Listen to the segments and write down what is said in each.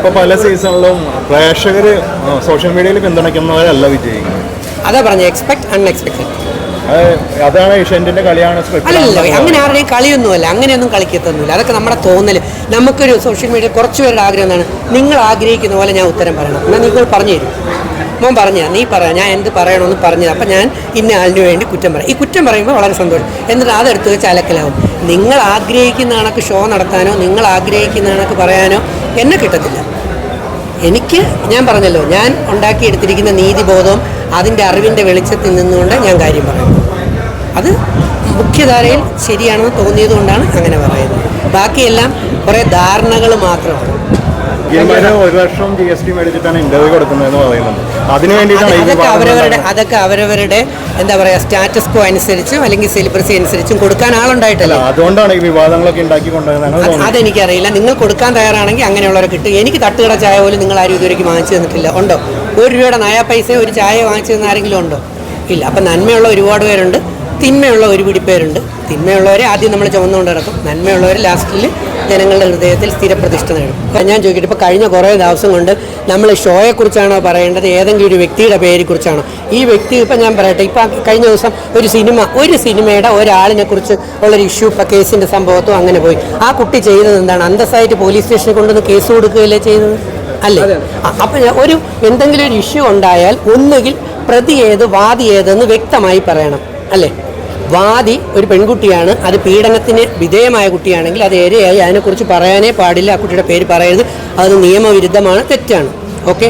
ഇപ്പോൾ പല സീസണിലും പ്രേക്ഷകർ സോഷ്യൽ മീഡിയയിൽ പിന്തുണയ്ക്കുന്നവരല്ല വിജയിക്കുന്നത് അതാ പറഞ്ഞു എക്സ്പെക്ട് അൺഎക്സ്പെക്ടഡ് അത് അതാണ് ഏഷ്യന്റെ കളിയാണ് അല്ലല്ലോ അങ്ങനെ ആരുടെയും കളിയൊന്നുമല്ല അങ്ങനെയൊന്നും കളിക്കത്തൊന്നുമില്ല. അതൊക്കെ നമ്മുടെ തോന്നൽ നമുക്കൊരു സോഷ്യൽ മീഡിയ കുറച്ച് പേരുടെ ആഗ്രഹം എന്താണ്? നിങ്ങൾ ആഗ്രഹിക്കുന്ന പോലെ ഞാൻ ഉത്തരം പറയണം. എന്നാൽ നിങ്ങൾ പറഞ്ഞു തരും. മോൻ പറഞ്ഞ നീ പറയാം ഞാൻ എന്ത് പറയണമെന്ന് പറഞ്ഞു അപ്പം ഞാൻ ഇന്ന ആളിന് വേണ്ടി കുറ്റം പറയാം. ഈ കുറ്റം പറയുമ്പോൾ വളരെ സന്തോഷം. എന്നിട്ട് അതെടുത്ത് വെച്ച് അലക്കലാവും. നിങ്ങൾ ആഗ്രഹിക്കുന്ന കണക്ക് ഷോ നടത്താനോ നിങ്ങൾ ആഗ്രഹിക്കുന്ന കണക്ക് പറയാനോ എന്നെ കിട്ടത്തില്ല. എനിക്ക് ഞാൻ പറഞ്ഞല്ലോ ഞാൻ ഉണ്ടാക്കിയെടുത്തിരിക്കുന്ന നീതിബോധവും അതിന്റെ അറിവിന്റെ വെളിച്ചത്തിൽ നിന്നുകൊണ്ട് ഞാൻ കാര്യം പറയുന്നു. അത് മുഖ്യധാരയിൽ ശരിയാണെന്ന് തോന്നിയതുകൊണ്ടാണ് അങ്ങനെ പറയുന്നത്. ബാക്കിയെല്ലാം കുറേ ധാരണകൾ മാത്രമാണ്. ഒരു വർഷം ജി എസ് ടി മേടിച്ചിട്ടാണ് ഇന്റർവ്യൂ കൊടുക്കുന്നതെന്ന് അതിനു വേണ്ടിയിട്ടാണ് അതൊക്കെ അവരവരുടെ അതൊക്കെ അവരവരുടെ എന്താ പറയുക സ്റ്റാറ്റസ് കോ അനുസരിച്ചും അല്ലെങ്കിൽ സെലിബ്രസി അനുസരിച്ചും കൊടുക്കാൻ ആളുണ്ടായിട്ടല്ല? അതുകൊണ്ടാണ് ഈ വിവാദങ്ങളൊക്കെ ഉണ്ടാക്കി കൊണ്ടുവരുന്നത് അത് അതെനിക്കറിയില്ല. നിങ്ങൾ കൊടുക്കാൻ തയ്യാറാണെങ്കിൽ അങ്ങനെയുള്ളവരെ കിട്ടും. എനിക്ക് തട്ടുകട ചായ പോലും നിങ്ങൾ ആരും ഇതുവരേക്കും വാങ്ങിച്ചു തന്നിട്ടില്ല. ഉണ്ടോ? ഒരു രൂപയുടെ നയാ പൈസ ഒരു ചായ വാങ്ങിച്ചു തന്ന ആരെങ്കിലും ഉണ്ടോ? ഇല്ല. അപ്പം നന്മയുള്ള ഒരുപാട് പേരുണ്ട്. തിന്മയുള്ള ഒരു പിടി പേരുണ്ട് തിന്മയുള്ളവരെ ആദ്യം നമ്മൾ ചുമന്നുകൊണ്ട് നടക്കും. നന്മയുള്ളവർ ലാസ്റ്റിൽ ജനങ്ങളുടെ ഹൃദയത്തിൽ സ്ഥിരപ്രതിഷ്ഠ നേടും. ഞാൻ ചോദിക്കട്ടെ ഇപ്പോൾ കഴിഞ്ഞ കുറേ ദിവസം കൊണ്ട് നമ്മൾ ഷോയെക്കുറിച്ചാണോ പറയേണ്ടത്? ഏതെങ്കിലും ഒരു വ്യക്തിയുടെ പേരെക്കുറിച്ചാണോ? ഈ വ്യക്തി ഇപ്പം ഞാൻ പറയട്ടെ ഇപ്പം കഴിഞ്ഞ ദിവസം ഒരു സിനിമ ഒരു സിനിമയുടെ ഒരാളിനെ കുറിച്ച് ഉള്ളൊരു ഇഷ്യൂ ഇപ്പം കേസിന്റെ സംഭവത്തും അങ്ങനെ പോയി. ആ കുട്ടി ചെയ്തത് എന്താണ്? അന്തസ്സായിട്ട് പോലീസ് സ്റ്റേഷനിൽ കൊണ്ടുവന്ന് കേസ് കൊടുക്കുകയല്ലേ ചെയ്തത്? അല്ലേ? അപ്പം ഒരു എന്തെങ്കിലും ഒരു ഇഷ്യൂ ഉണ്ടായാൽ ഒന്നുകിൽ പ്രതി ഏത് വാദി ഏതെന്ന് വ്യക്തമായി പറയണം. അല്ലേ? വാദി ഒരു പെൺകുട്ടിയാണ്. അത് പീഡനത്തിന് വിധേയമായ കുട്ടിയാണെങ്കിൽ അത് ഏരെയായി അതിനെക്കുറിച്ച് പറയാനേ പാടില്ല. ആ കുട്ടിയുടെ പേര് പറയരുത്. അത് നിയമവിരുദ്ധമാണ്. തെറ്റാണ്. ഓക്കെ?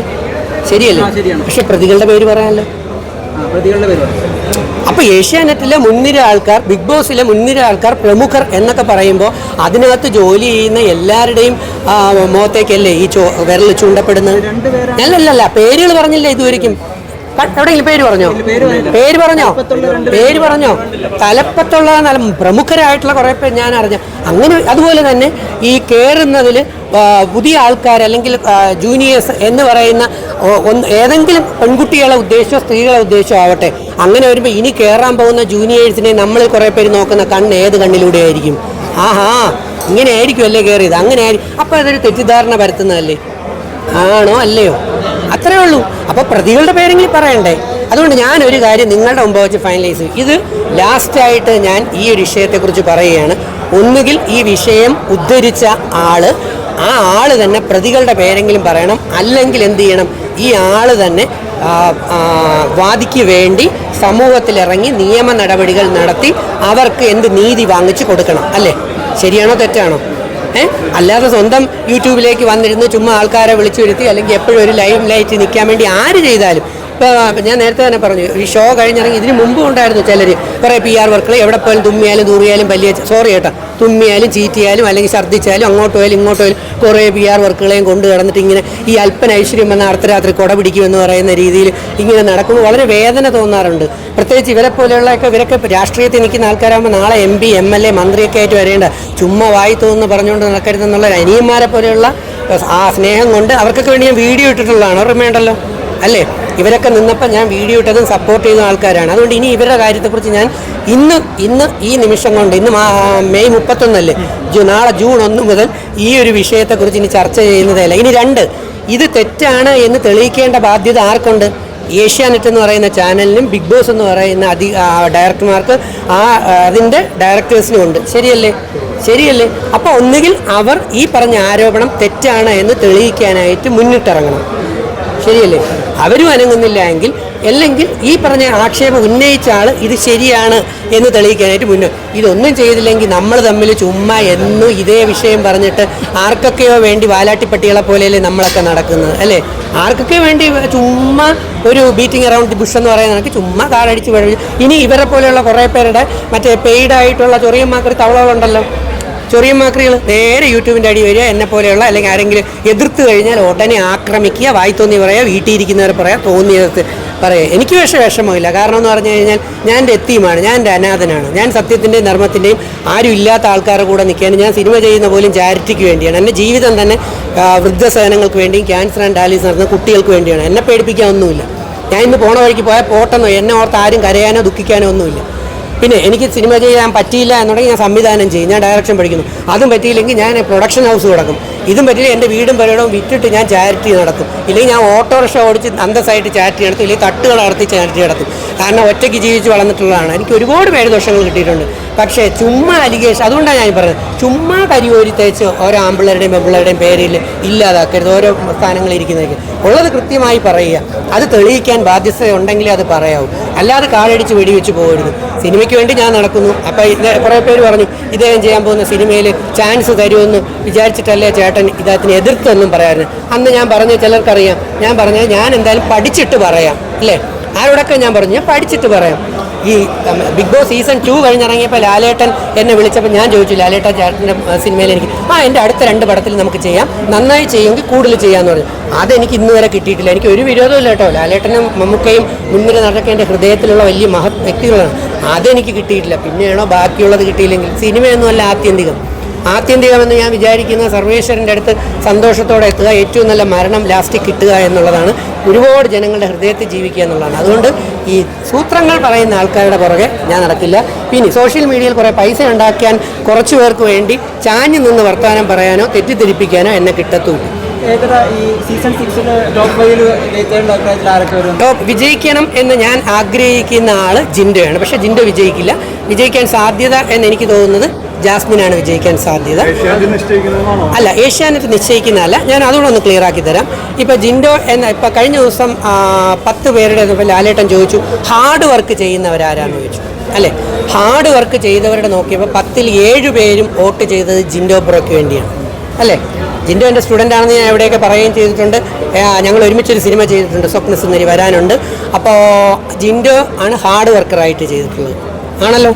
ശരിയല്ലേ? പക്ഷെ പ്രതികളുടെ പേര് പറയാനല്ലോ? അപ്പൊ ഏഷ്യാനെറ്റിലെ മുൻനിര ആൾക്കാർ ബിഗ് ബോസിലെ മുൻനിര ആൾക്കാർ പ്രമുഖർ എന്നൊക്കെ പറയുമ്പോൾ അതിനകത്ത് ജോലി ചെയ്യുന്ന എല്ലാവരുടെയും മുഖത്തേക്കല്ലേ ഈ ചോ വിരൽ ചൂണ്ടപ്പെടുന്നത്? അല്ലല്ലല്ല പേരുകൾ പറഞ്ഞില്ല ഇതുവരെയ്ക്കും ക- എവിടെയെങ്കിലും പേര് പറഞ്ഞോ? പേര് പറഞ്ഞോ? പേര് പറഞ്ഞോ? തലപ്പത്തുള്ള നല്ല പ്രമുഖരായിട്ടുള്ള കുറേ പേര് ഞാൻ അറിഞ്ഞു അങ്ങനെ അതുപോലെ തന്നെ ഈ കയറുന്നതിൽ പുതിയ ആൾക്കാർ അല്ലെങ്കിൽ ജൂനിയേഴ്സ് എന്ന് പറയുന്ന ഏതെങ്കിലും പെൺകുട്ടികളെ ഉദ്ദേശിച്ചോ സ്ത്രീകളെ ഉദ്ദേശിച്ചോ ആവട്ടെ അങ്ങനെ വരുമ്പോൾ ഇനി കയറാൻ പോകുന്ന ജൂനിയേഴ്സിനെ നമ്മൾ കുറേ പേര് നോക്കുന്ന കണ്ണ് ഏത് കണ്ണിലൂടെ ആയിരിക്കും? ആഹാ ഇങ്ങനെ ആയിരിക്കും അല്ലേ കയറിയത് അങ്ങനെ ആയിരിക്കും. അപ്പോൾ അതൊരു തെറ്റിദ്ധാരണ പരത്തുന്നതല്ലേ? ആണോ? അല്ലയോ? അത്രേ ഉള്ളൂ. അപ്പോൾ പ്രതികളുടെ പേരെങ്കിലും പറയണ്ടേ? അതുകൊണ്ട് ഞാൻ ഒരു കാര്യം നിങ്ങളുടെ മുമ്പ് വെച്ച് ഫൈനലൈസ് ഇത് ലാസ്റ്റായിട്ട് ഞാൻ ഈ ഒരു വിഷയത്തെക്കുറിച്ച് പറയുകയാണ്. ഒന്നുകിൽ ഈ വിഷയം ഉദ്ധരിച്ച ആൾ ആ ആൾ തന്നെ പ്രതികളുടെ പേരെങ്കിലും പറയണം. അല്ലെങ്കിൽ എന്ത് ചെയ്യണം? ഈ ആൾ തന്നെ വാദിക്ക് വേണ്ടി സമൂഹത്തിലിറങ്ങി നിയമ നടപടികൾ നടത്തി അവർക്ക് എന്ത് നീതി വാങ്ങിച്ചു കൊടുക്കണം. അല്ലേ? ശരിയാണോ തെറ്റാണോ? അല്ലാതെ സ്വന്തം യൂട്യൂബിലേക്ക് വന്നിരുന്ന് ചുമ്മാ ആൾക്കാരെ വിളിച്ചു വരുത്തി അല്ലെങ്കിൽ എപ്പോഴും ഒരു ലൈവ് ലൈറ്റ് നിൽക്കാൻ വേണ്ടി ആര് ചെയ്താലും ഇപ്പോൾ ഞാൻ നേരത്തെ തന്നെ പറഞ്ഞു ഈ ഷോ കഴിഞ്ഞിറങ്ങി ഇതിന് മുമ്പ് ഉണ്ടായിരുന്നു ചിലർ കുറേ പി ആർ വർക്കുകൾ എവിടെ പോയാലും തുമ്മിയാലും തൂറിയാലും വലിയ സോറി കേട്ടോ തുമ്മിയാലും ചീറ്റിയാലും അല്ലെങ്കിൽ ഛർദ്ദിച്ചാലും അങ്ങോട്ട് പോയാലും ഇങ്ങോട്ട് പോയാലും കുറേ പി ആർ വർക്കുകളെയും കൊണ്ട് കിടന്നിട്ട് ഇങ്ങനെ ഈ അല്പന ഐശ്വര്യം എന്ന അർദ്ധരാത്രി കുട പിടിക്കുമെന്ന് പറയുന്ന രീതിയിൽ ഇങ്ങനെ നടക്കുമ്പോൾ വളരെ വേദന തോന്നാറുണ്ട്. പ്രത്യേകിച്ച് ഇവരെ പോലെയുള്ളതൊക്കെ ഇവരൊക്കെ ഇപ്പൊ രാഷ്ട്രീയത്തിൽ നിൽക്കുന്ന ആൾക്കാരാകുമ്പോൾ നാളെ M P M L A മന്ത്രിയൊക്കെ ആയിട്ട് വരേണ്ട. ചുമ്മാ വായി തോന്നുന്നു പറഞ്ഞുകൊണ്ട് നടക്കരുതെന്നുള്ള അനിയന്മാരെ പോലെയുള്ള ആ സ്നേഹം കൊണ്ട് അവർക്കൊക്കെ വേണ്ടി ഞാൻ വീഡിയോ ഇട്ടിട്ടുള്ളതാണ്. ഓർമ്മയുണ്ടല്ലോ അല്ലേ? ഇവരൊക്കെ നിന്നപ്പോൾ ഞാൻ വീഡിയോ ഇട്ടതും സപ്പോർട്ട് ചെയ്യുന്ന ആൾക്കാരാണ്. അതുകൊണ്ട് ഇനി ഇവരുടെ കാര്യത്തെക്കുറിച്ച് ഞാൻ ഇന്ന് ഇന്ന് ഈ നിമിഷം കൊണ്ട് ഇന്ന് മെയ് മുപ്പത്തൊന്നല്ലേ? നാളെ ജൂൺ ഒന്ന് മുതൽ ഈ ഒരു വിഷയത്തെക്കുറിച്ച് ഇനി ചർച്ച ചെയ്യുന്നതല്ല. ഇനി രണ്ട് ഇത് തെറ്റാണ് എന്ന് തെളിയിക്കേണ്ട ബാധ്യത ആർക്കുണ്ട്? ഏഷ്യാനെറ്റ് എന്ന് പറയുന്ന ചാനലിനും ബിഗ് ബോസ് എന്ന് പറയുന്ന അധി ഡയറക്ടർമാർക്ക് ആ, അതിന്റെ ഡയറക്ടേഴ്സിനും ഉണ്ട്. ശരിയല്ലേ? ശരിയല്ലേ? അപ്പോൾ ഒന്നുകിൽ അവർ ഈ പറഞ്ഞ ആരോപണം തെറ്റാണ് എന്ന് തെളിയിക്കാനായിട്ട് മുന്നിട്ടിറങ്ങണം. ശരിയല്ലേ? അവരും അനങ്ങുന്നില്ല എങ്കിൽ അല്ലെങ്കിൽ ഈ പറഞ്ഞ ആക്ഷേപം ഉന്നയിച്ച ആൾ ഇത് ശരിയാണ് എന്ന് തെളിയിക്കാനായിട്ട് മുന്നേ ഇതൊന്നും ചെയ്തില്ലെങ്കിൽ നമ്മൾ തമ്മിൽ ചുമ്മാ എന്നും ഇതേ വിഷയം പറഞ്ഞിട്ട് ആർക്കൊക്കെയോ വേണ്ടി വാലാട്ടിപ്പട്ടികളെ പോലെയല്ലേ നമ്മളൊക്കെ നടക്കുന്നത് അല്ലേ? ആർക്കൊക്കെ വേണ്ടി ചുമ്മാ ഒരു ബീറ്റിംഗ് അറൗണ്ട് ദി ബുഷ് എന്ന് പറയുന്ന കണക്ക് ചുമ്മാ താഴടിച്ച് വഴി ഇനി ഇവരെ പോലെയുള്ള കുറേ പേരുടെ മറ്റേ പെയ്ഡ് ആയിട്ടുള്ള മാക്കറി തവളകളുണ്ടല്ലോ. ചൊറിയൻ മാക്രികൾ നേരെ യൂട്യൂബിന്റെ അടി വരിക എന്നെ പോലെയുള്ള അല്ലെങ്കിൽ ആരെങ്കിലും എതിർത്ത് കഴിഞ്ഞാൽ ഉടനെ ആക്രമിക്കുക വായി തോന്നി പറയുക വീട്ടിൽ ഇരിക്കുന്നവരെ പറയാം തോന്നിയത് പറയുക എനിക്ക് പക്ഷേ വിഷമമില്ല. കാരണം എന്ന് പറഞ്ഞു കഴിഞ്ഞാൽ ഞാൻ എന്റെ എത്തിയുമാണ് ഞാൻ എന്റെ അനാഥനാണ്. ഞാൻ സത്യത്തിന്റെയും ധർമ്മത്തിന്റെയും ആരും ഇല്ലാത്ത ആൾക്കാരുടെ കൂടെ നിൽക്കുകയാണ്. ഞാൻ സിനിമ ചെയ്യുന്ന പോലും ചാരിറ്റിക്ക് വേണ്ടിയാണ്. എന്റെ ജീവിതം തന്നെ വൃദ്ധസേനങ്ങൾക്ക് വേണ്ടിയും ക്യാൻസർ ആൻഡ് ഡയാലിസിസ് നടന്ന കുട്ടികൾക്ക് വേണ്ടിയാണ്. എന്നെ പേടിപ്പിക്കാൻ ഒന്നുമില്ല. ഞാൻ ഇന്ന് പോണ വഴിക്ക് പോയാൽ പോട്ടെന്നോ എന്നെ ഓർത്ത് ആരും കരയാനോ ദുഃഖിക്കാനോ ഒന്നുമില്ല. പിന്നെ എനിക്ക് സിനിമ ചെയ്യാൻ പറ്റിയില്ല എന്നുണ്ടെങ്കിൽ ഞാൻ സംവിധാനം ചെയ്യും ഞാൻ ഡയറക്ഷൻ പഠിക്കുന്നു. അതും പറ്റിയില്ലെങ്കിൽ ഞാൻ പ്രൊഡക്ഷൻ ഹൗസ് തുടങ്ങും. ഇതും പറ്റിയില്ല എന്റെ വീടും പരിപാടിയും വിറ്റിട്ട് ഞാൻ ചാരിറ്റി നടത്തും. ഇല്ലെങ്കിൽ ഞാൻ ഓട്ടോറിക്ഷ ഓടിച്ച് അന്തസ്സായിട്ട് ചാരിറ്റി നടത്തും. ഇല്ലെങ്കിൽ തട്ടുകൾ നടത്തി ചാരിറ്റി നടത്തും. കാരണം ഒറ്റയ്ക്ക് ജീവിച്ച് വളർന്നിട്ടുള്ളതാണ്. എനിക്ക് ഒരുപാട് പേര് ദോഷങ്ങൾ കിട്ടിയിട്ടുണ്ട്. പക്ഷേ ചുമ്മാ അലിഗേഷൻ അതുകൊണ്ടാണ് ഞാൻ പറയുന്നത് ചുമ്മാ കരിയോരി തേച്ച് ഓരോ ആമ്പിള്ളേരുടെയും പെമ്പിള്ളേരുടെയും പേരിൽ ഇല്ലാതാക്കരുത്. ഓരോ സ്ഥാനങ്ങളിൽ ഇരിക്കുന്നതൊക്കെ ഉള്ളത് കൃത്യമായി പറയുക. അത് തെളിയിക്കാൻ ബാധ്യത ഉണ്ടെങ്കിലേ അത് പറയാവൂ. അല്ലാതെ കാലടിച്ച് വെടിവെച്ച് പോകരുത്. സിനിമയ്ക്ക് വേണ്ടി ഞാൻ നടക്കുന്നു. അപ്പോൾ കുറേ പേര് പറഞ്ഞു ഇദ്ദേഹം ചെയ്യാൻ പോകുന്ന സിനിമയിൽ ചാൻസ് തരുമെന്ന്. വിചാരിച്ചിട്ടല്ലേ ചേട്ടൻ ഇദ്ദേഹത്തിന് എതിർത്തൊന്നും പറയാറുണ്ട്. അന്ന് ഞാൻ പറഞ്ഞ ചിലർക്കറിയാം. ഞാൻ പറഞ്ഞത് ഞാൻ എന്തായാലും പഠിച്ചിട്ട് പറയാം. അല്ലേ? ആരോടൊക്കെ ഞാൻ പറഞ്ഞു ഞാൻ പഠിച്ചിട്ട് പറയാം. ഈ ബിഗ് ബോസ് സീസൺ ടു കഴിഞ്ഞിറങ്ങിയപ്പോൾ ലാലേട്ടൻ എന്നെ വിളിച്ചപ്പോൾ ഞാൻ ചോദിച്ചു ലാലേട്ടൻ ചേട്ടന്റെ സിനിമയിൽ എനിക്ക് ആ എന്റെ അടുത്ത രണ്ട് പടത്തിൽ നമുക്ക് ചെയ്യാം നന്നായി ചെയ്യുമെങ്കിൽ കൂടുതൽ ചെയ്യാമെന്ന് പറഞ്ഞു. അതെനിക്ക് ഇന്ന് വരെ കിട്ടിയിട്ടില്ല. എനിക്ക് ഒരു വിരോധമില്ല കേട്ടോ. ലാലേട്ടനും മമ്മൂക്കയും മുൻനിര നടക്കെ എന്റെ ഹൃദയത്തിലുള്ള വലിയ മഹത് വ്യക്തികളാണ്. അതെനിക്ക് കിട്ടിയിട്ടില്ല. പിന്നെയാണോ ബാക്കിയുള്ളത് കിട്ടിയില്ലെങ്കിൽ സിനിമയൊന്നുമല്ല ആത്യന്തികം. ആത്യന്തികമെന്ന് ഞാൻ വിചാരിക്കുന്ന സർവേശ്വരന്റെ അടുത്ത് സന്തോഷത്തോടെ എത്തുക. ഏറ്റവും നല്ല മരണം ലാസ്റ്റ് കിട്ടുക എന്നുള്ളതാണ് ഒരുപാട് ജനങ്ങളുടെ ഹൃദയത്തിൽ ജീവിക്കുക എന്നുള്ളതാണ്. അതുകൊണ്ട് ഈ സൂത്രങ്ങൾ പറയുന്ന ആൾക്കാരുടെ പുറകെ ഞാൻ നടക്കില്ല. ഇനി സോഷ്യൽ മീഡിയയിൽ കുറേ പൈസ ഉണ്ടാക്കാൻ കുറച്ച് പേർക്ക് വേണ്ടി ചാഞ്ഞു നിന്ന് വർത്തമാനം പറയാനോ തെറ്റിദ്ധരിപ്പിക്കാനോ എന്നെ കിട്ടത്തുമില്ല ടോപ്പ് വിജയിക്കണം എന്ന് ഞാൻ ആഗ്രഹിക്കുന്ന ആൾ ജിൻഡയാണ്. പക്ഷേ ജിൻഡ വിജയിക്കില്ല. വിജയിക്കാൻ സാധ്യത എന്ന് എനിക്ക് തോന്നുന്നത് ജാസ്മിനാണ് വിജയിക്കാൻ സാധ്യത. അല്ല ഏഷ്യാനെറ്റ് നിശ്ചയിക്കുന്നതല്ല. ഞാൻ അതുകൂടെ ഒന്ന് ക്ലിയർ ആക്കി തരാം. ഇപ്പോൾ ജിൻഡോ എന്ന ഇപ്പോൾ കഴിഞ്ഞ ദിവസം പത്ത് പേരുടെ ഇപ്പോൾ ലാലേട്ടൻ ചോദിച്ചു ഹാർഡ് വർക്ക് ചെയ്യുന്നവരാരാന്ന് ചോദിച്ചു. അല്ലേ? ഹാർഡ് വർക്ക് ചെയ്തവരുടെ നോക്കിയപ്പോൾ പത്തിൽ ഏഴ് പേരും വോട്ട് ചെയ്തത് ജിൻഡോ ബ്രോയ്ക്ക് വേണ്ടിയാണ്. അല്ലേ? ജിൻഡോ എന്റെ സ്റ്റുഡന്റ് ആണെന്ന് ഞാൻ എവിടെയൊക്കെ പറയുകയും ചെയ്തിട്ടുണ്ട്. ഞങ്ങൾ ഒരുമിച്ചൊരു സിനിമ ചെയ്തിട്ടുണ്ട് സ്വപ്ന സുന്ദരി വരാനുണ്ട്. അപ്പോൾ ജിൻഡോ ആണ് ഹാർഡ് വർക്കറായിട്ട് ചെയ്തിട്ടുള്ളത്. ആണല്ലോ.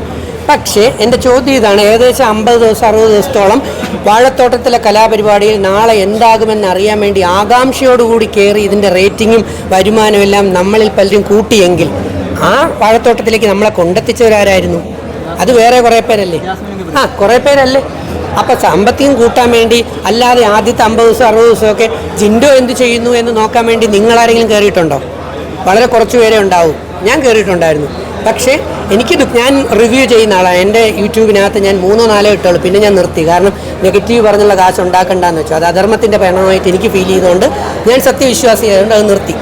പക്ഷേ എന്റെ ചോദ്യം ഇതാണ്. ഏകദേശം അമ്പത് ദിവസം അറുപത് ദിവസത്തോളം വാഴത്തോട്ടത്തിലെ കലാപരിപാടിയിൽ നാളെ എന്താകുമെന്ന് അറിയാൻ വേണ്ടി ആകാംക്ഷയോടുകൂടി കയറി ഇതിന്റെ റേറ്റിങ്ങും വരുമാനവും എല്ലാം നമ്മളിൽ പലരും കൂട്ടിയെങ്കിൽ ആ വാഴത്തോട്ടത്തിലേക്ക് നമ്മളെ കൊണ്ടെത്തിച്ചവരാരായിരുന്നു? അത് വേറെ കുറേ പേരല്ലേ? ആ കുറേ പേരല്ലേ? അപ്പോൾ സാമ്പത്തികം കൂട്ടാൻ വേണ്ടി അല്ലാതെ ആദ്യത്തെ അമ്പത് ദിവസം അറുപത് ദിവസമൊക്കെ ജിൻഡോ എന്ത് ചെയ്യുന്നു എന്ന് നോക്കാൻ വേണ്ടി നിങ്ങളാരെങ്കിലും കയറിയിട്ടുണ്ടോ? വളരെ കുറച്ച് പേരെ ഉണ്ടാവും. ഞാൻ കയറിയിട്ടുണ്ടായിരുന്നു. പക്ഷേ എനിക്ക് ഞാൻ റിവ്യൂ ചെയ്യുന്ന ആളാണ്. എന്റെ യൂട്യൂബിനകത്ത് ഞാൻ മൂന്നോ നാലോ ഇട്ടുള്ളൂ പിന്നെ ഞാൻ നിർത്തി. കാരണം നെഗറ്റീവ് പറഞ്ഞുള്ള കാശ് ഉണ്ടാക്കണ്ടെന്ന് വെച്ചു. അത് അധർമ്മത്തിന്റെ പരിണമായിട്ട് എനിക്ക് ഫീൽ ചെയ്തുകൊണ്ട് ഞാൻ സത്യവിശ്വാസിയായതുകൊണ്ട് അത് നിർത്തി.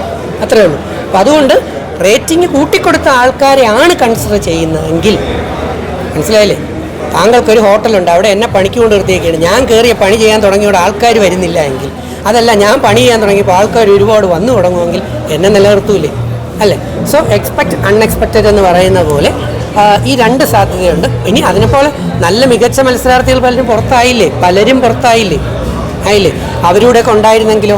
അത്രയേ ഉള്ളൂ. അപ്പം അതുകൊണ്ട് റേറ്റിംഗ് കൂട്ടിക്കൊടുത്ത ആൾക്കാരെയാണ് കൺസിഡർ ചെയ്യുന്നതെങ്കിൽ മനസ്സിലായില്ലേ? താങ്കൾക്കൊരു ഹോട്ടലുണ്ട്. അവിടെ എന്നെ പണിക്ക് കൊണ്ട് നിർത്തിയേക്കാണ് ഞാൻ കയറിയ പണി ചെയ്യാൻ തുടങ്ങിയോടെ ആൾക്കാർ വരുന്നില്ല എങ്കിൽ അതല്ല ഞാൻ പണി ചെയ്യാൻ തുടങ്ങിയപ്പോൾ ആൾക്കാർ ഒരുപാട് വന്നു തുടങ്ങുമെങ്കിൽ എന്നെ നിലനിർത്തൂലേ? അല്ലേ? സോ എക്സ്പെക്ട് അൺഎക്സ്പെക്റ്റഡ് എന്ന് പറയുന്ന പോലെ ഈ രണ്ട് സാധ്യതയുണ്ട്. ഇനി അതിനെപ്പോലെ നല്ല മികച്ച മത്സരാർത്ഥികൾ പലരും പുറത്തായില്ലേ? പലരും പുറത്തായില്ലേ? ആയില്ലേ? അവരൂടെയൊക്കെ ഉണ്ടായിരുന്നെങ്കിലോ?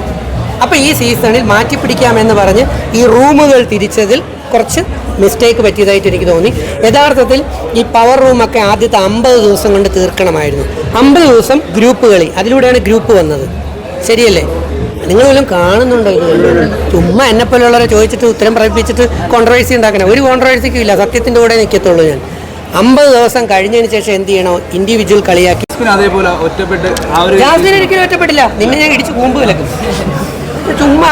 അപ്പോൾ ഈ സീസണിൽ മാറ്റിപ്പിടിക്കാമെന്ന് പറഞ്ഞ് ഈ റൂമുകൾ തിരിച്ചതിൽ കുറച്ച് മിസ്റ്റേക്ക് പറ്റിയതായിട്ട് എനിക്ക് തോന്നി. യഥാർത്ഥത്തിൽ ഈ പവർ റൂമൊക്കെ ആദ്യത്തെ അമ്പത് ദിവസം കൊണ്ട് തീർക്കണമായിരുന്നു. അമ്പത് ദിവസം ഗ്രൂപ്പ് കളി. അതിലൂടെയാണ് ഗ്രൂപ്പ് വന്നത്. ശരിയല്ലേ? നിങ്ങൾ വല്ലതും കാണുന്നുണ്ടോ ഇത്? ചുമ്മാ എന്നെ പോലെയുള്ളവരെ ചോദിച്ചിട്ട് ഉത്തരം പറയിപ്പിച്ചിട്ട് കോൺട്രവേഴ്സി ഉണ്ടാക്കണം. ഒരു കോൺട്രവേഴ്സിക്കും ഇല്ല സത്യത്തിന്റെ കൂടെ നിൽക്കത്തുള്ളൂ ഞാൻ. അമ്പത് ദിവസം കഴിഞ്ഞതിന് ശേഷം എന്ത് ചെയ്യണോ? ഇൻഡിവിജ്വൽ കളിയാക്കി. അതേപോലെ ഒറ്റപ്പെട്ട് ജാസ്മിൻ ഒരിക്കലും ഒറ്റപ്പെട്ടില്ല. നിന്നെ ഞാൻ ഇടിച്ച് കൂമ്പ് വിലക്കും. ചുമ്മാ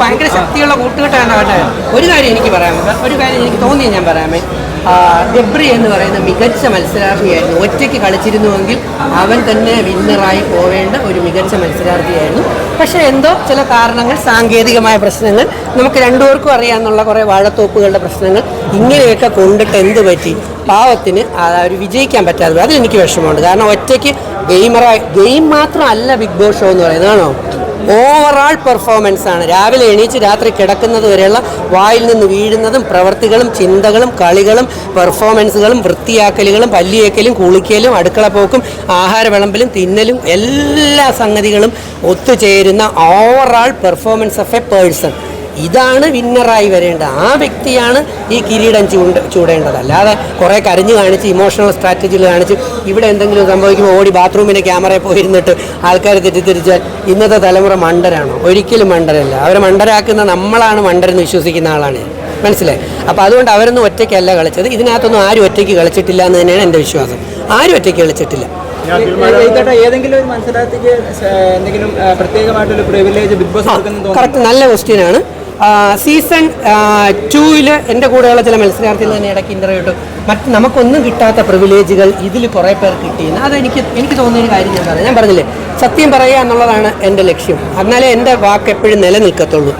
ഭയങ്കര ശക്തിയുള്ള കൂട്ടുകെട്ടാണ് ഒരു കാര്യം എനിക്ക് പറയാമോ ഒരു കാര്യം എനിക്ക് തോന്നി ഞാൻ പറയാമേ. ഗബ്രി എന്ന് പറയുന്ന മികച്ച മത്സരാർത്ഥിയായിരുന്നു. ഒറ്റയ്ക്ക് കളിച്ചിരുന്നുവെങ്കിൽ അവൻ തന്നെ വിന്നറായി പോവേണ്ട ഒരു മികച്ച മത്സരാർത്ഥിയായിരുന്നു. പക്ഷേ എന്തോ ചില കാരണങ്ങൾ സാങ്കേതികമായ പ്രശ്നങ്ങൾ നമുക്ക് രണ്ടുപേർക്കും അറിയാമെന്നുള്ള കുറേ വാഴത്തോപ്പുകളുടെ പ്രശ്നങ്ങൾ ഇങ്ങനെയൊക്കെ കൊണ്ടിട്ട് എന്ത് പറ്റി? പാവത്തിന് ഒരു വിജയിക്കാൻ പറ്റാതെ. അതിലെനിക്ക് വിഷമമുണ്ട്. കാരണം ഒറ്റയ്ക്ക് ഗെയിമറായി ഗെയിം മാത്രമല്ല ബിഗ് ബോസ് ഷോ എന്ന് പറയുന്നത്. ആണോ? ഓവറാൾ പെർഫോമൻസ് ആണ്. രാവിലെ എണീച്ച് രാത്രി കിടക്കുന്നത് വരെയുള്ള വായിൽ നിന്ന് വീഴുന്നതും പ്രവൃത്തികളും ചിന്തകളും കളികളും പെർഫോമൻസുകളും വൃത്തിയാക്കലുകളും പല്ലിയേക്കലും കുളിക്കലും അടുക്കള പോക്കും ആഹാര വിളമ്പലും തിന്നലും എല്ലാ സംഗതികളും ഒത്തുചേരുന്ന overall performance of a person ഇതാണ് വിന്നറായി വരേണ്ട. ആ വ്യക്തിയാണ് ഈ കിരീടം ചൂണ്ട ചൂടേണ്ടത്. അല്ലാതെ കുറേ കരഞ്ഞു കാണിച്ച് ഇമോഷണൽ സ്ട്രാറ്റജികൾ കാണിച്ച് ഇവിടെ എന്തെങ്കിലും സംഭവിക്കുമ്പോൾ ഓടി ബാത്റൂമിന്റെ ക്യാമറയിൽ പോയിരുന്നിട്ട് ആൾക്കാർ തെറ്റിദ്ധരിച്ചാൽ ഇന്നത്തെ തലമുറ മണ്ടരാണോ ഒരിക്കലും മണ്ടരല്ല അവരെ മണ്ടരാക്കുന്ന നമ്മളാണ് മണ്ടരെന്ന് വിശ്വസിക്കുന്ന ആളാണ്. മനസ്സിലായി? അപ്പോൾ അതുകൊണ്ട് അവരൊന്നും ഒറ്റയ്ക്കല്ല കളിച്ചത്. ഇതിനകത്തൊന്നും ആരും ഒറ്റയ്ക്ക് കളിച്ചിട്ടില്ല എന്ന് തന്നെയാണ് എന്റെ വിശ്വാസം. ആരും ഒറ്റയ്ക്ക് കളിച്ചിട്ടില്ല. ഏതെങ്കിലും ഒരു മത്സരാർത്ഥിക്ക് എന്തെങ്കിലും പ്രത്യേകമായിട്ടൊരു പ്രിവിലേജ് ബിഗ് ബോസ് കറക്റ്റ് നല്ല ക്വസ്റ്റ്യൻ ആണ്. സീസൺ ടൂവിൽ എന്റെ കൂടെയുള്ള ചില മത്സരാർത്ഥികൾ തന്നെ ഇടയ്ക്ക് ഇന്റർവ്യൂ ഇട്ടു. മറ്റ് നമുക്കൊന്നും കിട്ടാത്ത പ്രിവിലേജുകൾ ഇതിൽ കുറേ പേർ കിട്ടിയെന്ന്. അതെനിക്ക് എനിക്ക് തോന്നിയൊരു കാര്യം ഞാൻ പറയാം. ഞാൻ പറഞ്ഞില്ലേ സത്യം പറയുക എന്നുള്ളതാണ് എന്റെ ലക്ഷ്യം. എന്നാലേ എന്റെ വാക്ക് എപ്പോഴും നിലനിൽക്കത്തുള്ളൂ.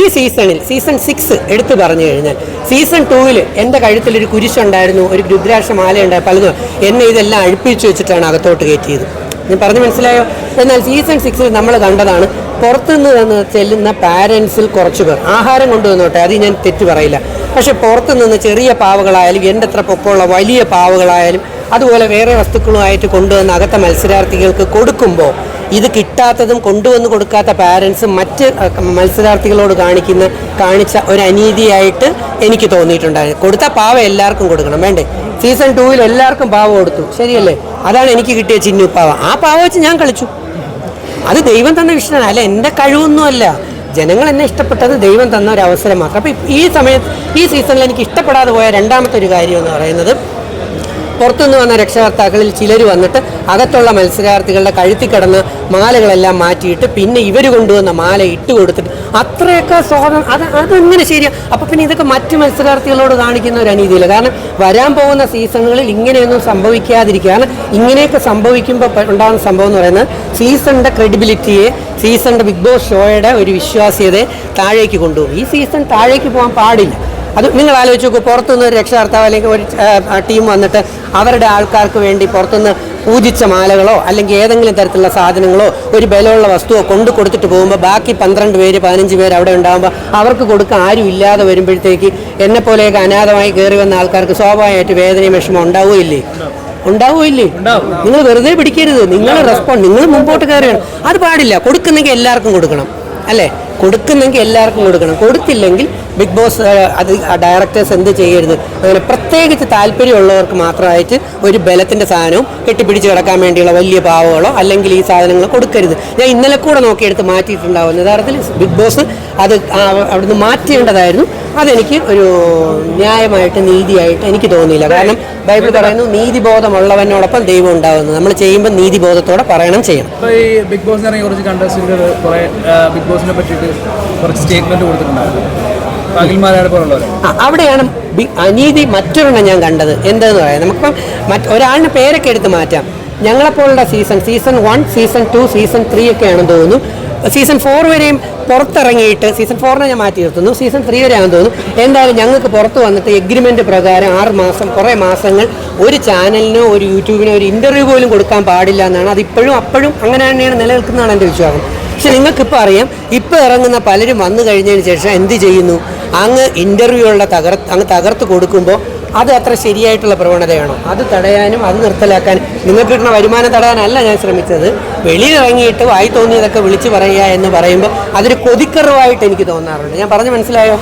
ഈ സീസണിൽ സീസൺ സിക്സ് എടുത്തു പറഞ്ഞു കഴിഞ്ഞാൽ സീസൺ ടൂവിൽ എന്റെ കഴുത്തിലൊരു കുരിശുണ്ടായിരുന്നു ഒരു രുദ്രാക്ഷ മാലയുണ്ടായി പലതും. എന്നെ ഇതെല്ലാം അഴിപ്പിച്ചു വെച്ചിട്ടാണ് അകത്തോട്ട് കയറ്റിയത്. ഞാൻ പറഞ്ഞു മനസ്സിലായോ? എന്നാൽ സീസൺ സിക്സിൽ നമ്മൾ കണ്ടതാണ് പുറത്തുനിന്ന് വന്ന് ചെല്ലുന്ന പാരൻസിൽ കുറച്ച് പേർ. ആഹാരം കൊണ്ടുവന്നോട്ടെ അത് ഞാൻ തെറ്റ് പറയില്ല. പക്ഷെ പുറത്തു നിന്ന് ചെറിയ പാവകളായാലും എന്റെ അത്ര പൊക്കമുള്ള വലിയ പാവകളായാലും അതുപോലെ വേറെ വസ്തുക്കളുമായിട്ട് കൊണ്ടുവന്ന് അകത്തെ മത്സരാർത്ഥികൾക്ക് കൊടുക്കുമ്പോൾ ഇത് കിട്ടാത്തതും കൊണ്ടുവന്ന് കൊടുക്കാത്ത പാരൻസ് മറ്റ് മത്സരാർത്ഥികളോട് കാണിക്കുന്ന കാണിച്ച ഒരു അനീതിയായിട്ട് എനിക്ക് തോന്നിയിട്ടുണ്ടായിരുന്നു. കൊടുത്ത പാവ എല്ലാവർക്കും കൊടുക്കണം വേണ്ടേ? സീസൺ ടൂവിൽ എല്ലാവർക്കും പാവ കൊടുത്തു ശരിയല്ലേ? അതാണ് എനിക്ക് കിട്ടിയ ചിന്നു പാവ. ആ പാവ വെച്ച് ഞാൻ കളിച്ചു. അത് ദൈവം തന്ന വിഷയമാണ് അല്ല എന്റെ കഴിവൊന്നുമല്ല. ജനങ്ങൾ എന്നെ ഇഷ്ടപ്പെട്ടത് ദൈവം തന്ന ഒരു അവസരം മാത്രം. അപ്പോൾ ഈ സമയത്ത് ഈ സീസണിൽ എനിക്ക് ഇഷ്ടപ്പെടാതെ പോയ രണ്ടാമത്തെ ഒരു കാര്യം എന്ന് പറയുന്നത് പുറത്തുനിന്ന് വന്ന രക്ഷകർത്താക്കളിൽ ചിലർ വന്നിട്ട് അകത്തുള്ള മത്സരാർത്ഥികളുടെ കഴുത്തിൽ കിടന്ന മാലകളെല്ലാം മാറ്റിയിട്ട് പിന്നെ ഇവർ കൊണ്ടുവന്ന മാല ഇട്ട് കൊടുത്തിട്ട് അത്രയൊക്കെ സ്വാതന്ത്ര്യം. അത് അതെങ്ങനെ ശരിയാണ് അപ്പം പിന്നെ ഇതൊക്കെ മറ്റ് മത്സരാർത്ഥികളോട് കാണിക്കുന്ന ഒരു അനീതിയില്ല. കാരണം വരാൻ പോകുന്ന സീസണുകളിൽ ഇങ്ങനെയൊന്നും സംഭവിക്കാതിരിക്കുക കാരണം ഇങ്ങനെയൊക്കെ സംഭവിക്കുമ്പോൾ ഉണ്ടാകുന്ന സംഭവം എന്ന് പറയുന്നത് സീസണിന്റെ ക്രെഡിബിലിറ്റിയെ സീസണിന്റെ ബിഗ് ബോസ് ഷോയുടെ ഒരു വിശ്വാസ്യതയെ താഴേക്ക് കൊണ്ടുപോകും. ഈ സീസൺ താഴേക്ക് പോകാൻ പാടില്ല. അത് നിങ്ങൾ ആലോചിച്ച് നോക്കൂ. പുറത്തുനിന്ന് ഒരു രക്ഷകർത്താവ് അല്ലെങ്കിൽ ഒരു ടീം വന്നിട്ട് അവരുടെ ആൾക്കാർക്ക് വേണ്ടി പുറത്തുനിന്ന് പൂജിച്ച മാലകളോ അല്ലെങ്കിൽ ഏതെങ്കിലും തരത്തിലുള്ള സാധനങ്ങളോ ഒരു ബലമുള്ള വസ്തുവോ കൊണ്ടു കൊടുത്തിട്ട് പോകുമ്പോൾ ബാക്കി പന്ത്രണ്ട് പേര് പതിനഞ്ച് പേര് അവിടെ ഉണ്ടാകുമ്പോൾ അവർക്ക് കൊടുക്കാൻ ആരും ഇല്ലാതെ വരുമ്പോഴത്തേക്ക് എന്നെ പോലെയൊക്കെ അനാഥമായി കയറി വന്ന ആൾക്കാർക്ക് സ്വാഭാവികമായിട്ട് വേദനയും വിഷമം ഉണ്ടാവുകയില്ലേ? ഉണ്ടാവുകയില്ലേ? നിങ്ങൾ വെറുതെ പിടിക്കരുത്. നിങ്ങൾ റെസ്പോണ്ട് നിങ്ങൾ മുമ്പോട്ട് കയറുകയാണ് അത് പാടില്ല. കൊടുക്കുന്നെങ്കിൽ എല്ലാവർക്കും കൊടുക്കണം. അല്ലേ? കൊടുക്കുന്നെങ്കിൽ എല്ലാവർക്കും കൊടുക്കണം. കൊടുത്തില്ലെങ്കിൽ ബിഗ് ബോസ് അത് ഡയറക്ടേഴ്സ് എന്ത് ചെയ്യരുത്? അങ്ങനെ പ്രത്യേകിച്ച് താല്പര്യമുള്ളവർക്ക് മാത്രമായിട്ട് ഒരു ബലത്തിന്റെ സാധനവും കെട്ടിപ്പിടിച്ച് കിടക്കാൻ വേണ്ടിയുള്ള വലിയ പാവകളോ അല്ലെങ്കിൽ ഈ സാധനങ്ങൾ കൊടുക്കരുത്. ഞാൻ ഇന്നലെ കൂടെ നോക്കിയെടുത്ത് മാറ്റിയിട്ടുണ്ടാവും യഥാർത്ഥത്തിൽ ബിഗ് ബോസ് അത് അവിടുന്ന് മാറ്റേണ്ടതായിരുന്നു. അതെനിക്ക് ഒരു ന്യായമായിട്ട് നീതിയായിട്ട് എനിക്ക് തോന്നിയില്ല. കാരണം ബൈബിൾ പറയുന്നു നീതിബോധമുള്ളവനോടൊപ്പം ദൈവം ഉണ്ടാവുന്നത് നമ്മൾ ചെയ്യുമ്പോൾ നീതിബോധത്തോടെ പറയണം ചെയ്യണം. ഇപ്പോൾ ഈ ബിഗ് ബോസിനെ കുറിച്ച് കണ്ടസ്റ്റന്റുകൾ കുറേ ബിഗ് ബോസിനെ പറ്റിയിട്ട് കുറച്ച് സ്റ്റേറ്റ്മെന്റ് കൊടുത്തിട്ടുണ്ടായിരുന്നു. അവിടെയാണ് അനീതി മറ്റൊരെണ്ണം ഞാൻ കണ്ടത്. എന്താണെന്ന് പറയാം? നമുക്കിപ്പം മറ്റ് ഒരാളിന് പേരൊക്കെ എടുത്ത് മാറ്റാം. ഞങ്ങളെപ്പോലുള്ള season season one season two season three ഒക്കെയാണെന്ന് തോന്നുന്നു. സീസൺ ഫോർ വരെയും പുറത്തിറങ്ങിയിട്ട് സീസൺ ഫോറിനെ ഞാൻ മാറ്റി നിർത്തുന്നു. സീസൺ ത്രീ വരെ ആണെന്ന് തോന്നുന്നു. എന്തായാലും ഞങ്ങൾക്ക് പുറത്ത് വന്നിട്ട് എഗ്രിമെന്റ് പ്രകാരം ആറ് മാസം കുറേ മാസങ്ങൾ ഒരു ചാനലിനോ ഒരു യൂട്യൂബിനോ ഒരു ഇന്റർവ്യൂ പോലും കൊടുക്കാൻ പാടില്ല എന്നാണ്. അതിപ്പോഴും അപ്പോഴും അങ്ങനെ തന്നെയാണ് നിലനിൽക്കുന്നതാണ് എന്റെ വിശ്വാസം. പക്ഷെ നിങ്ങൾക്കിപ്പോൾ അറിയാം ഇപ്പോൾ ഇറങ്ങുന്ന പലരും വന്നു കഴിഞ്ഞതിന് ശേഷം എന്ത് ചെയ്യുന്നു? അങ്ങ് ഇന്റർവ്യൂകളുടെ തകർ അങ്ങ് തകർത്ത് കൊടുക്കുമ്പോൾ അത് അത്ര ശരിയായിട്ടുള്ള പ്രവണതയാണോ? അത് തടയാനും അത് നിർത്തലാക്കാനും നിങ്ങൾക്ക് കിട്ടുന്ന വരുമാനം തടയാനല്ല ഞാൻ ശ്രമിച്ചത്. വെളിയിലിറങ്ങിയിട്ട് വായി തോന്നിയതൊക്കെ വിളിച്ചു പറയുക എന്ന് പറയുമ്പോൾ അതൊരു കൊതിക്കറിവായിട്ട് എനിക്ക് തോന്നാറുണ്ട്. ഞാൻ പറഞ്ഞു മനസ്സിലായോ?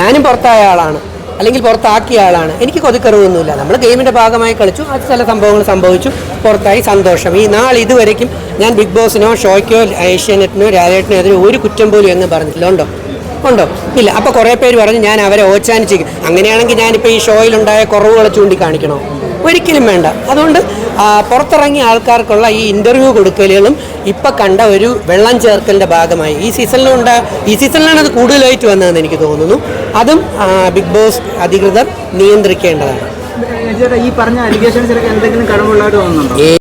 ഞാനും പുറത്തായ ആളാണ്. അല്ലെങ്കിൽ പുറത്താക്കിയ ആളാണ്. എനിക്ക് കൊതിക്കറിവൊന്നുമില്ല. നമ്മൾ ഗെയിമിന്റെ ഭാഗമായി കളിച്ചു. അത് ചില സംഭവങ്ങൾ സംഭവിച്ചു. പുറത്തായി സന്തോഷം. ഈ നാൾ ഇതുവരേക്കും ഞാൻ ബിഗ് ബോസിനോ ഷോയ്ക്കോ ഏഷ്യാനെറ്റിനോ രാജേട്ടിനോ എതിരെ ഒരു കുറ്റം പോലും എന്ന് പറഞ്ഞിട്ടില്ല. ഉണ്ടോ? ഉണ്ടോ? ഇല്ല. അപ്പോൾ കുറേ പേര് പറഞ്ഞു ഞാൻ അവരെ ഓച്ചാനിച്ചിരിക്കും അങ്ങനെയാണെങ്കിൽ ഞാനിപ്പോൾ ഈ ഷോയിലുണ്ടായ കുറവുകൾ ചൂണ്ടിക്കാണിക്കണോ? ഒരിക്കലും വേണ്ട. അതുകൊണ്ട് പുറത്തിറങ്ങിയ ആൾക്കാർക്കുള്ള ഈ ഇന്റർവ്യൂ കൊടുക്കലുകളും ഇപ്പം കണ്ട ഒരു വെള്ളം ചേർക്കലിന്റെ ഭാഗമായി. ഈ സീസണിലുണ്ട ഈ സീസണിലാണ് അത് കൂടുതലായിട്ട് വന്നതെന്ന് എനിക്ക് തോന്നുന്നു. അതും ബിഗ് ബോസ് അധികൃതർ നിയന്ത്രിക്കേണ്ടതാണ്. ഈ പറഞ്ഞ അലിഗേഷൻസിലൊക്കെ എന്തെങ്കിലും കടമുള്ളതായിട്ട് തോന്നുന്നുണ്ടോ?